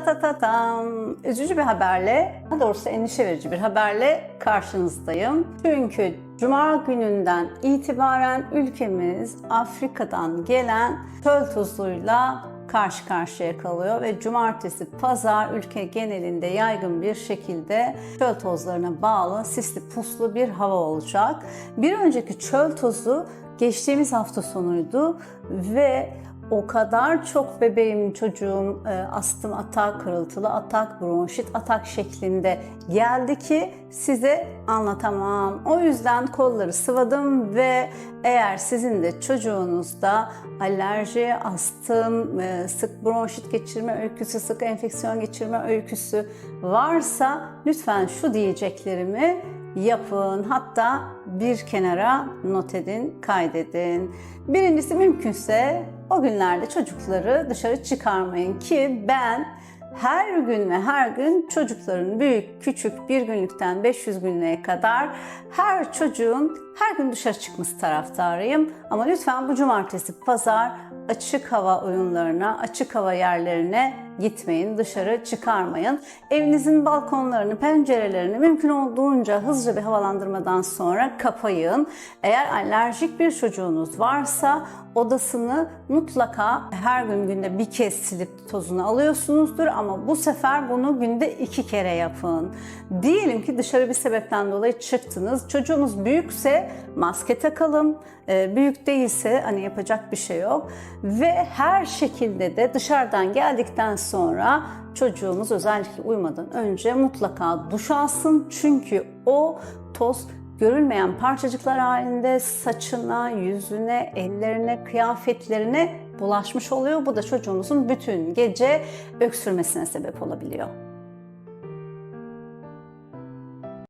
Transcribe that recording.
Ta ta ta tam. Üzücü bir haberle, daha doğrusu endişe verici bir haberle karşınızdayım. Çünkü Cuma gününden itibaren ülkemiz Afrika'dan gelen çöl tuzuyla karşı karşıya kalıyor ve cumartesi pazar ülke genelinde yaygın bir şekilde çöl tozlarına bağlı sisli puslu bir hava olacak. Bir önceki çöl tozu geçtiğimiz hafta sonuydu ve o kadar çok bebeğim, çocuğum e, astım atak, kırıltılı atak, bronşit atak şeklinde geldi ki size anlatamam. O yüzden kolları sıvadım ve eğer sizin de çocuğunuzda alerji, astım, e, sık bronşit geçirme öyküsü, sık enfeksiyon geçirme öyküsü varsa lütfen şu diyeceklerimi yapın. Hatta bir kenara not edin, kaydedin. Birincisi mümkünse o günlerde çocukları dışarı çıkarmayın ki ben her gün ve her gün çocukların büyük küçük bir günlükten 500 günlüğe kadar her çocuğun her gün dışarı çıkması taraftarıyım. Ama lütfen bu cumartesi pazar açık hava oyunlarına, açık hava yerlerine gitmeyin, dışarı çıkarmayın. Evinizin balkonlarını, pencerelerini mümkün olduğunca hızlıca bir havalandırmadan sonra kapayın. Eğer alerjik bir çocuğunuz varsa odasını mutlaka her gün günde bir kez silip tozunu alıyorsunuzdur ama bu sefer bunu günde iki kere yapın. Diyelim ki dışarı bir sebepten dolayı çıktınız. Çocuğumuz büyükse maske takalım. Ee, Büyük değilse hani yapacak bir şey yok. Ve her şekilde de dışarıdan geldikten sonra çocuğumuz özellikle uyumadan önce mutlaka duş alsın. Çünkü o toz görülmeyen parçacıklar halinde saçına, yüzüne, ellerine, kıyafetlerine bulaşmış oluyor. Bu da çocuğumuzun bütün gece öksürmesine sebep olabiliyor.